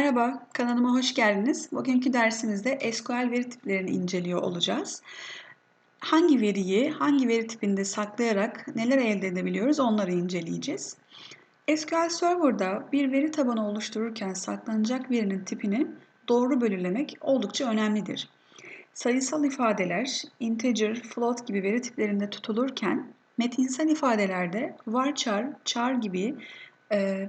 Merhaba, kanalıma hoş geldiniz. Bugünkü dersimizde SQL veri tiplerini inceliyor olacağız. Hangi veriyi hangi veri tipinde saklayarak neler elde edebiliyoruz onları inceleyeceğiz. SQL Server'da bir veri tabanı oluştururken saklanacak verinin tipini doğru belirlemek oldukça önemlidir. Sayısal ifadeler, integer, float gibi veri tiplerinde tutulurken metinsel ifadelerde varchar, char gibi e,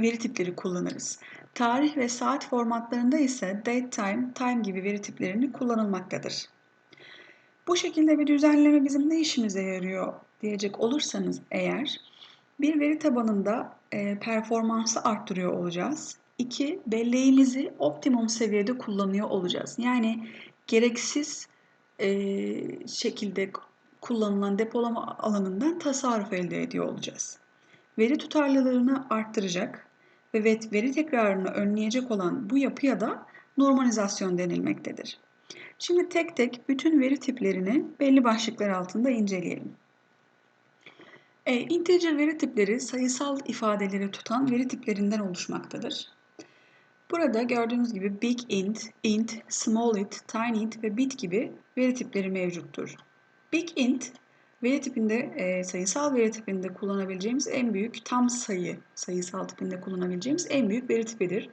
veri tipleri kullanırız. Tarih ve saat formatlarında ise date time, time gibi veri tiplerini kullanılmaktadır. Bu şekilde bir düzenleme bizim ne işimize yarıyor diyecek olursanız eğer bir veri tabanında e, performansı arttırıyor olacağız. İki, belleğimizi optimum seviyede kullanıyor olacağız. Yani gereksiz e, şekilde kullanılan depolama alanından tasarruf elde ediyor olacağız. Veri tutarlılığını arttıracak, ve veri tekrarını önleyecek olan bu yapıya da normalizasyon denilmektedir. Şimdi tek tek bütün veri tiplerini belli başlıklar altında inceleyelim. E, integer veri tipleri sayısal ifadeleri tutan veri tiplerinden oluşmaktadır. Burada gördüğünüz gibi big int, int, small int, tiny int ve bit gibi veri tipleri mevcuttur. Big int Veri tipinde, e, sayısal veri tipinde kullanabileceğimiz en büyük tam sayı sayısal tipinde kullanabileceğimiz en büyük veri tipidir.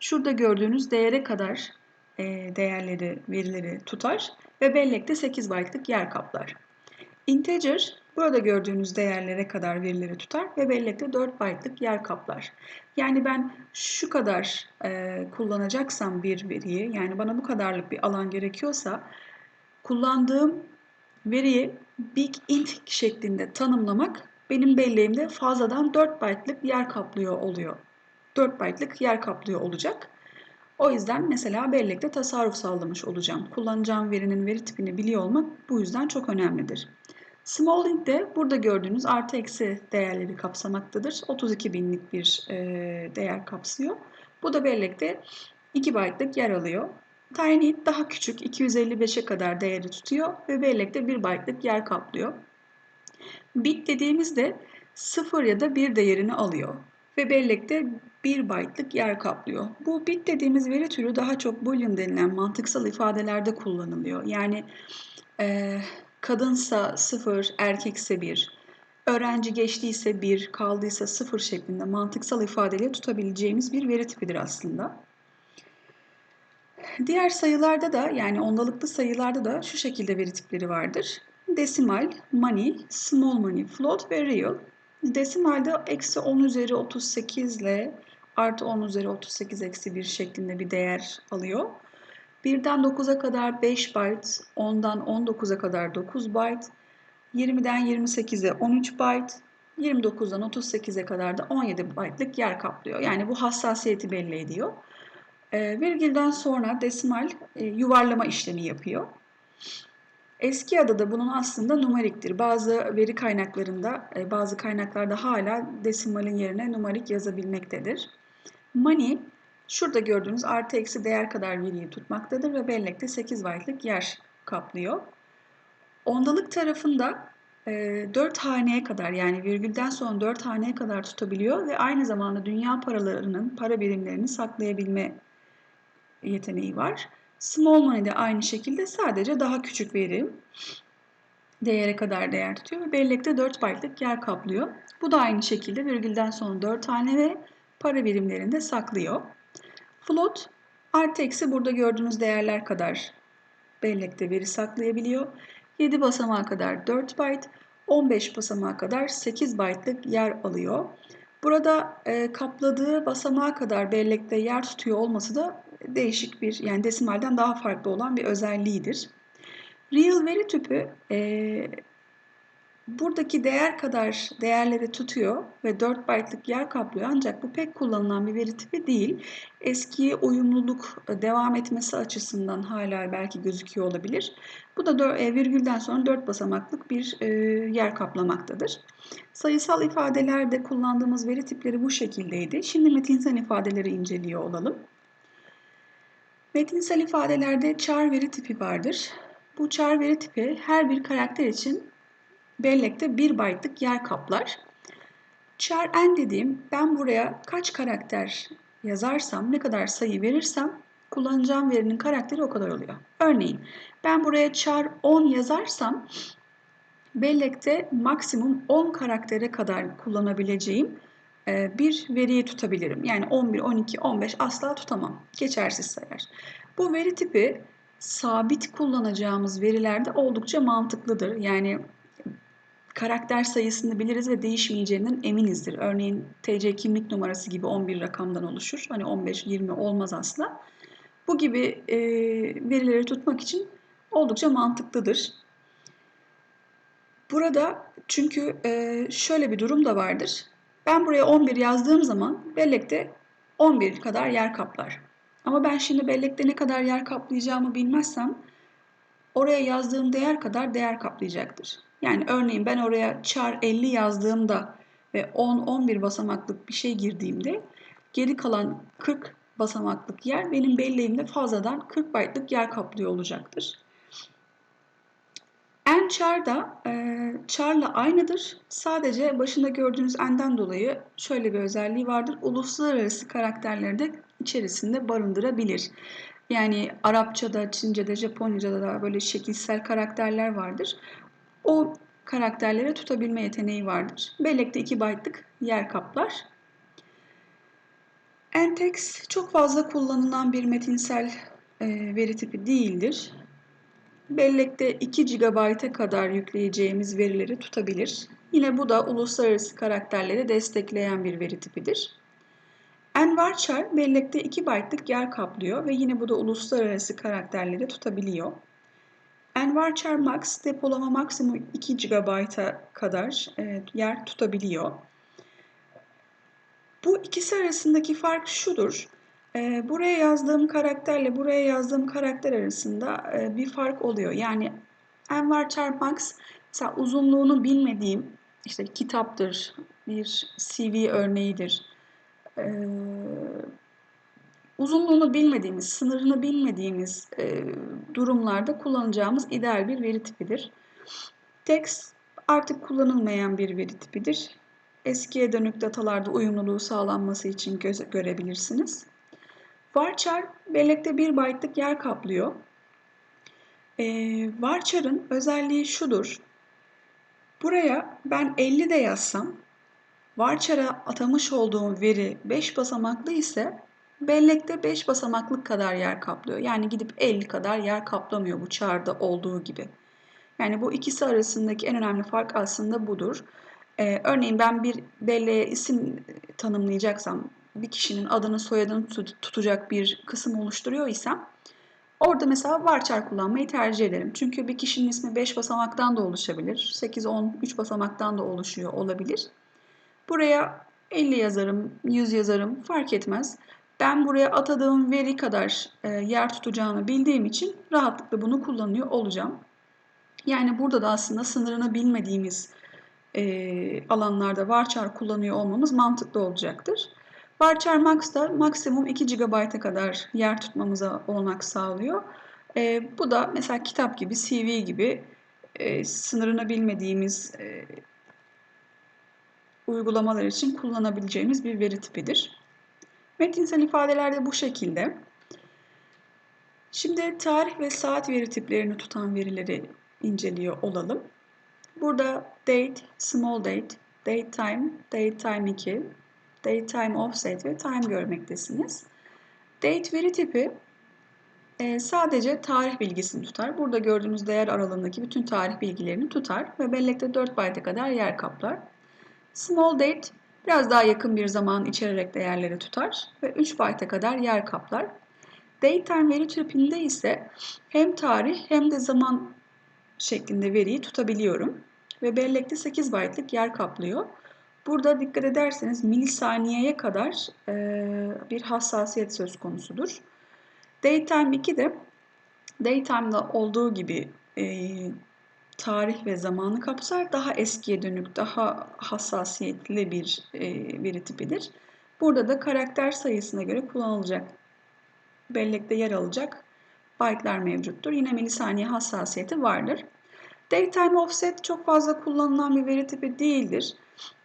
Şurada gördüğünüz değere kadar e, değerleri, verileri tutar ve bellekte 8 byte'lık yer kaplar. Integer, burada gördüğünüz değerlere kadar verileri tutar ve bellekte 4 byte'lık yer kaplar. Yani ben şu kadar e, kullanacaksam bir veriyi, yani bana bu kadarlık bir alan gerekiyorsa, kullandığım veriyi big int şeklinde tanımlamak benim belleğimde fazladan 4 byte'lık yer kaplıyor oluyor. 4 byte'lık yer kaplıyor olacak. O yüzden mesela bellekte tasarruf sağlamış olacağım. Kullanacağım verinin veri tipini biliyor olmak bu yüzden çok önemlidir. Small int de burada gördüğünüz artı eksi değerleri kapsamaktadır. 32 binlik bir değer kapsıyor. Bu da bellekte 2 byte'lık yer alıyor. Tiny daha küçük 255'e kadar değeri tutuyor ve bellekte 1 byte'lık yer kaplıyor. Bit dediğimizde 0 ya da 1 değerini alıyor ve bellekte 1 byte'lık yer kaplıyor. Bu bit dediğimiz veri türü daha çok boolean denilen mantıksal ifadelerde kullanılıyor. Yani e, kadınsa 0, erkekse 1, öğrenci geçtiyse 1, kaldıysa 0 şeklinde mantıksal ifadeyle tutabileceğimiz bir veri tipidir aslında. Diğer sayılarda da yani ondalıklı sayılarda da şu şekilde veri tipleri vardır. Desimal, money, small money, float ve real. Desimalde eksi 10 üzeri 38 ile artı 10 üzeri 38 eksi 1 şeklinde bir değer alıyor. 1'den 9'a kadar 5 byte, 10'dan 19'a kadar 9 byte, 20'den 28'e 13 byte, 29'dan 38'e kadar da 17 byte'lık yer kaplıyor. Yani bu hassasiyeti belli ediyor. E, virgülden sonra desimal e, yuvarlama işlemi yapıyor. Eski adı da bunun aslında numariktir. Bazı veri kaynaklarında, e, bazı kaynaklarda hala desimalin yerine numarik yazabilmektedir. Money, şurada gördüğünüz artı eksi değer kadar veriyi tutmaktadır ve bellekte 8 byte'lık yer kaplıyor. Ondalık tarafında e, 4 haneye kadar yani virgülden sonra 4 haneye kadar tutabiliyor ve aynı zamanda dünya paralarının, para birimlerini saklayabilme yeteneği var. Small money de aynı şekilde sadece daha küçük veri değere kadar değer tutuyor ve bellekte 4 byte'lık yer kaplıyor. Bu da aynı şekilde virgülden sonra 4 tane ve para birimlerinde saklıyor. Float artı eksi burada gördüğünüz değerler kadar bellekte veri saklayabiliyor. 7 basamağa kadar 4 byte, 15 basamağa kadar 8 byte'lık yer alıyor. Burada e, kapladığı basamağa kadar bellekte yer tutuyor olması da değişik bir yani desimalden daha farklı olan bir özelliğidir. Real veri tüpü e, buradaki değer kadar değerleri tutuyor ve 4 byte'lık yer kaplıyor ancak bu pek kullanılan bir veri tipi değil. Eskiye uyumluluk e, devam etmesi açısından hala belki gözüküyor olabilir. Bu da e, virgülden sonra 4 basamaklık bir e, yer kaplamaktadır. Sayısal ifadelerde kullandığımız veri tipleri bu şekildeydi. Şimdi metinsel ifadeleri inceliyor olalım. Metinsel ifadelerde char veri tipi vardır. Bu char veri tipi her bir karakter için bellekte 1 byte'lık yer kaplar. Char n dediğim ben buraya kaç karakter yazarsam, ne kadar sayı verirsem kullanacağım verinin karakteri o kadar oluyor. Örneğin ben buraya char 10 yazarsam bellekte maksimum 10 karaktere kadar kullanabileceğim bir veriyi tutabilirim. Yani 11, 12, 15 asla tutamam. Geçersiz sayar. Bu veri tipi sabit kullanacağımız verilerde oldukça mantıklıdır. Yani karakter sayısını biliriz ve değişmeyeceğinden eminizdir. Örneğin TC kimlik numarası gibi 11 rakamdan oluşur. Hani 15-20 olmaz asla. Bu gibi e, verileri tutmak için oldukça mantıklıdır. Burada çünkü e, şöyle bir durum da vardır. Ben buraya 11 yazdığım zaman bellekte 11 kadar yer kaplar. Ama ben şimdi bellekte ne kadar yer kaplayacağımı bilmezsem oraya yazdığım değer kadar değer kaplayacaktır. Yani örneğin ben oraya char 50 yazdığımda ve 10-11 basamaklık bir şey girdiğimde geri kalan 40 basamaklık yer benim belleğimde fazladan 40 byte'lık yer kaplıyor olacaktır. N char da e, char'la aynıdır. Sadece başında gördüğünüz n'den dolayı şöyle bir özelliği vardır. Uluslararası karakterleri de içerisinde barındırabilir. Yani Arapçada, Çince'de, Japonca'da da böyle şekilsel karakterler vardır. O karakterlere tutabilme yeteneği vardır. Bellekte 2 byte'lık yer kaplar. Entex çok fazla kullanılan bir metinsel e, veri tipi değildir. Bellekte 2 GB'a kadar yükleyeceğimiz verileri tutabilir. Yine bu da uluslararası karakterleri destekleyen bir veri tipidir. Envarchar bellekte 2 byte'lık yer kaplıyor ve yine bu da uluslararası karakterleri tutabiliyor. Envarchar Max depolama maksimum 2 GB'a kadar e, yer tutabiliyor. Bu ikisi arasındaki fark şudur. E, buraya yazdığım karakterle buraya yazdığım karakter arasında e, bir fark oluyor. Yani Envarchar Max mesela uzunluğunu bilmediğim işte kitaptır, bir CV örneğidir. Ee, uzunluğunu bilmediğimiz, sınırını bilmediğimiz e, durumlarda kullanacağımız ideal bir veri tipidir. Text artık kullanılmayan bir veri tipidir. Eskiye dönük datalarda uyumluluğu sağlanması için görebilirsiniz. Varchar bellekte 1 byte'lık yer kaplıyor. Ee, varchar'ın özelliği şudur. Buraya ben 50 de yazsam varchar'a atamış olduğum veri 5 basamaklı ise bellekte 5 basamaklık kadar yer kaplıyor. Yani gidip 50 kadar yer kaplamıyor bu char'da olduğu gibi. Yani bu ikisi arasındaki en önemli fark aslında budur. Ee, örneğin ben bir belleğe isim tanımlayacaksam, bir kişinin adını soyadını tutacak bir kısım oluşturuyor isem Orada mesela varchar kullanmayı tercih ederim. Çünkü bir kişinin ismi 5 basamaktan da oluşabilir. 8, 10, 3 basamaktan da oluşuyor olabilir. Buraya 50 yazarım, 100 yazarım fark etmez. Ben buraya atadığım veri kadar e, yer tutacağını bildiğim için rahatlıkla bunu kullanıyor olacağım. Yani burada da aslında sınırını bilmediğimiz e, alanlarda varchar kullanıyor olmamız mantıklı olacaktır. Varchar Max da maksimum 2 GB'a kadar yer tutmamıza olanak sağlıyor. E, bu da mesela kitap gibi, CV gibi e, sınırını bilmediğimiz e, uygulamalar için kullanabileceğimiz bir veri tipidir. Metinsel ifadeler de bu şekilde. Şimdi tarih ve saat veri tiplerini tutan verileri inceliyor olalım. Burada date, small date, date time, date time 2, date time offset ve time görmektesiniz. Date veri tipi e, sadece tarih bilgisini tutar. Burada gördüğünüz değer aralığındaki bütün tarih bilgilerini tutar ve bellekte 4 byte'a kadar yer kaplar. Small date biraz daha yakın bir zaman içererek değerleri tutar ve 3 byte'a kadar yer kaplar. Datetime veri tipinde ise hem tarih hem de zaman şeklinde veriyi tutabiliyorum ve bellekte 8 byte'lık yer kaplıyor. Burada dikkat ederseniz milisaniyeye kadar e, bir hassasiyet söz konusudur. Daytime 2 de Daytime'da olduğu gibi e, tarih ve zamanı kapsar. Daha eskiye dönük, daha hassasiyetli bir e, veri tipidir. Burada da karakter sayısına göre kullanılacak, bellekte yer alacak byte'lar mevcuttur. Yine milisaniye hassasiyeti vardır. Daytime offset çok fazla kullanılan bir veri tipi değildir.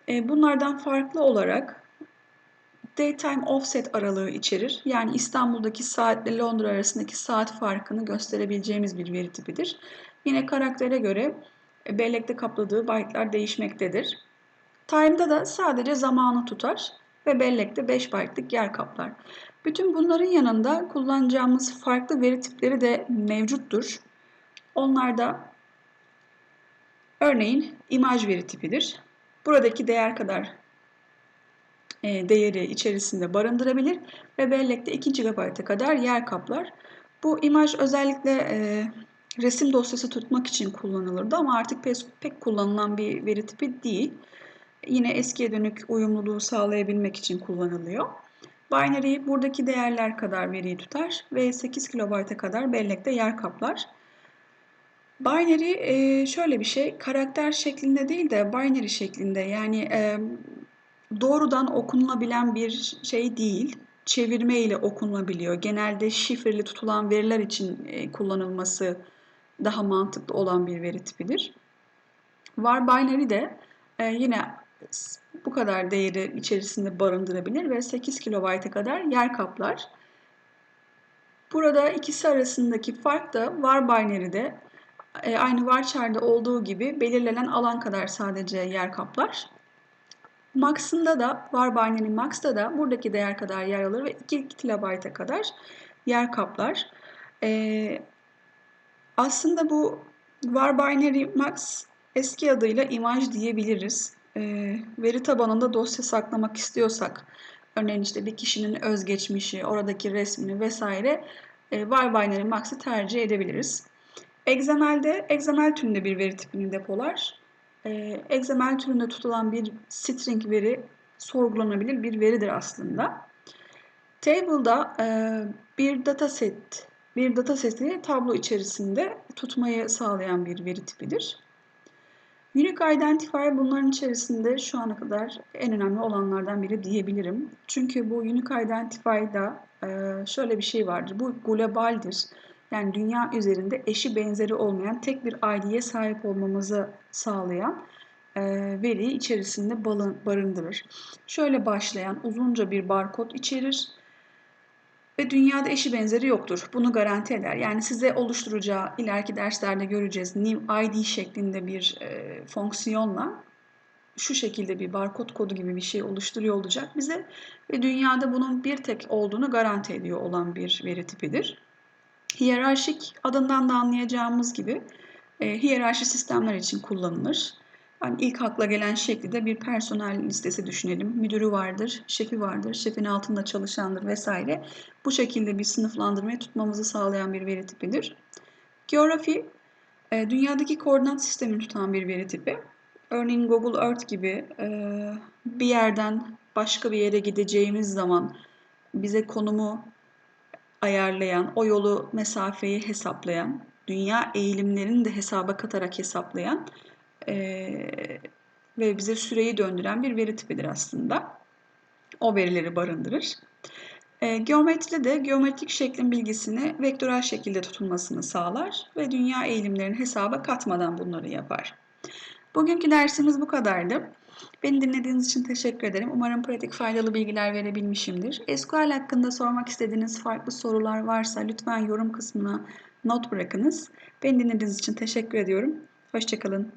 E, bunlardan farklı olarak Daytime offset aralığı içerir. Yani İstanbul'daki saatle Londra arasındaki saat farkını gösterebileceğimiz bir veri tipidir. Yine karaktere göre e, bellekte kapladığı byte'lar değişmektedir. Time'da da sadece zamanı tutar ve bellekte 5 byte'lık yer kaplar. Bütün bunların yanında kullanacağımız farklı veri tipleri de mevcuttur. Onlar da örneğin imaj veri tipidir. Buradaki değer kadar e, değeri içerisinde barındırabilir ve bellekte 2 GB'a kadar yer kaplar. Bu imaj özellikle e, resim dosyası tutmak için kullanılırdı ama artık pek, pek kullanılan bir veri tipi değil. Yine eskiye dönük uyumluluğu sağlayabilmek için kullanılıyor. Binary buradaki değerler kadar veriyi tutar ve 8 KB'a kadar bellekte yer kaplar. Binary e, şöyle bir şey, karakter şeklinde değil de binary şeklinde yani e, doğrudan okunulabilen bir şey değil. Çevirme ile okunabiliyor. Genelde şifreli tutulan veriler için e, kullanılması daha mantıklı olan bir veri tipidir. Var binary de yine bu kadar değeri içerisinde barındırabilir ve 8 KB'a kadar yer kaplar. Burada ikisi arasındaki fark da var binary'de e, aynı varchar'da olduğu gibi belirlenen alan kadar sadece yer kaplar. Max'ında da var max'ta da buradaki değer kadar yer alır ve 2 TB'a kadar yer kaplar. Ee, aslında bu var max eski adıyla imaj diyebiliriz e, veri tabanında dosya saklamak istiyorsak, örneğin işte bir kişinin özgeçmişi, oradaki resmini vesaire e, var max'ı tercih edebiliriz. XML'de XML türünde bir veri tipini depolar. E, XML türünde tutulan bir string veri sorgulanabilir bir veridir aslında. Table'da e, bir dataset, bir dataseti tablo içerisinde tutmayı sağlayan bir veri tipidir. Unique Identifier bunların içerisinde şu ana kadar en önemli olanlardan biri diyebilirim. Çünkü bu Unique Identifier'da e, şöyle bir şey vardır. Bu globaldir. Yani dünya üzerinde eşi benzeri olmayan tek bir ID'ye sahip olmamızı sağlayan e, veriyi içerisinde barındırır. Şöyle başlayan uzunca bir barkod içerir ve dünyada eşi benzeri yoktur. Bunu garanti eder. Yani size oluşturacağı ileriki derslerde göreceğiz new ID şeklinde bir e, fonksiyonla şu şekilde bir barkod kodu gibi bir şey oluşturuyor olacak bize ve dünyada bunun bir tek olduğunu garanti ediyor olan bir veri tipidir. Hiyerarşik adından da anlayacağımız gibi e, hiyerarşi sistemler için kullanılır. Yani ilk akla gelen şekli de bir personel listesi düşünelim. Müdürü vardır, şefi vardır, şefin altında çalışandır vesaire. Bu şekilde bir sınıflandırmayı tutmamızı sağlayan bir veri tipidir. Geografi, e, dünyadaki koordinat sistemini tutan bir veri tipi. Örneğin Google Earth gibi e, bir yerden başka bir yere gideceğimiz zaman bize konumu ayarlayan, o yolu, mesafeyi hesaplayan, dünya eğilimlerini de hesaba katarak hesaplayan e, ve bize süreyi döndüren bir veri tipidir aslında. O verileri barındırır. E, geometride de geometrik şeklin bilgisini vektörel şekilde tutulmasını sağlar ve dünya eğilimlerini hesaba katmadan bunları yapar. Bugünkü dersimiz bu kadardı. Beni dinlediğiniz için teşekkür ederim. Umarım pratik faydalı bilgiler verebilmişimdir. SQL hakkında sormak istediğiniz farklı sorular varsa lütfen yorum kısmına not bırakınız. Beni dinlediğiniz için teşekkür ediyorum. Hoşçakalın.